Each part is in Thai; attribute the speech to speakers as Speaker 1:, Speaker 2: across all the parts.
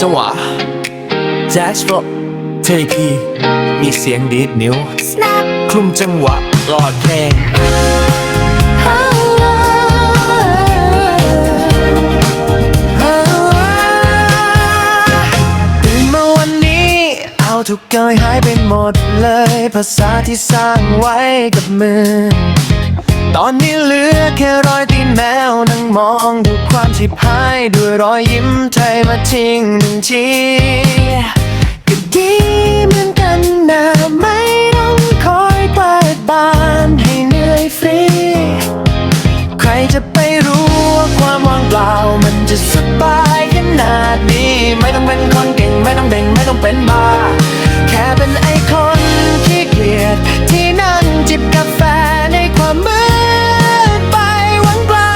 Speaker 1: จังหวะแจ๊สโฟเทพีมีเสียงดีดนิ้ว
Speaker 2: snap
Speaker 1: คลุมจังหวะหลอดเพลง ทุกเกยหายไปหมดเลย ภาษาที่สร้างไว้กับมือ ตอนนี้เหลือแค่รอยตีนแมวนั่งมองดูความชิบหายด้วยรอยยิ้มเธอมาทิ้งหนึ่งทีก็ดีเหมือนกันนะไม่ต้องคอยเปิดบานให้เหนื่อยฟรี ใครจะไปรู้ว่าความว่างเปล่ามันจะสบายขนาดนี้ไม่ต้องเป็นคนเก่งไม่ต้องเด่งไม่ต้องเป็นบ้า เป็นไอคนที่เกลียด ที่นั่งจิบกาแฟในความมืดไปว่างเปล่า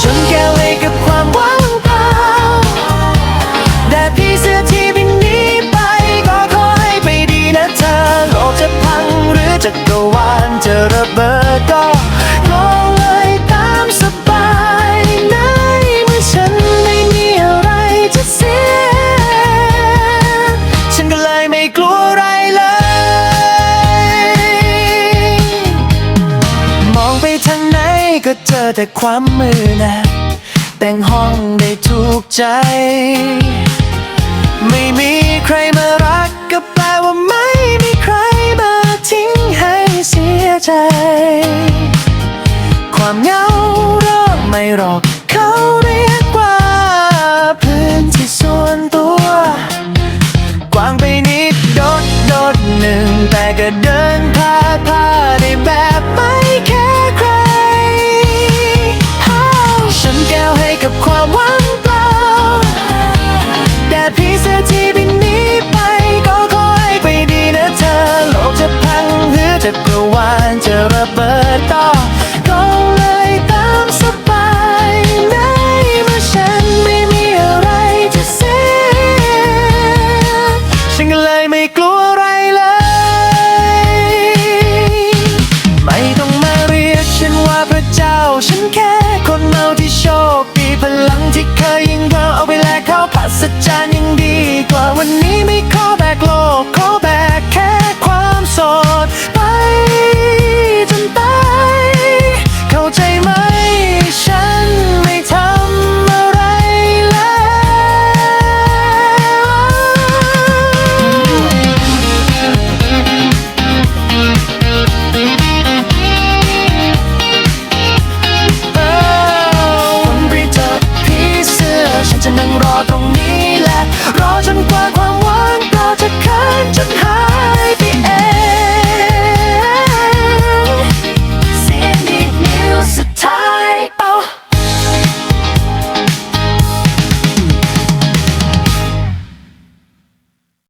Speaker 1: ชนแก้วให้กับความว่างเปล่าแดดพี่เสื้อที่บินนี้ไป ก็ขอให้ไปดีนะเธอโลกจะพังหรือจักรวาลจะระเบิดก็ เจอแต่ความมือนะ แต่งห้องได้ถูกใจ ไม่มีใครมารักก็แปลว่าไม่มีใครมาทิ้งให้เสียใจ ความเหงาเริ่มไม่หรอกเขาเรียกว่าพื้นที่ส่วนตัว กว้างไปนิดโดดโดดหนึ่งแต่ก็เดินพาพาได้แบบ ก้วให้กับความ งที่เคยยิงเราเอาไปแลกเข้าผัสจานย์ยังดีกว่าวันนี้ไม่ขอแบกโลกขอ รอจนกว่าความหวังเรจะคืนจนหาย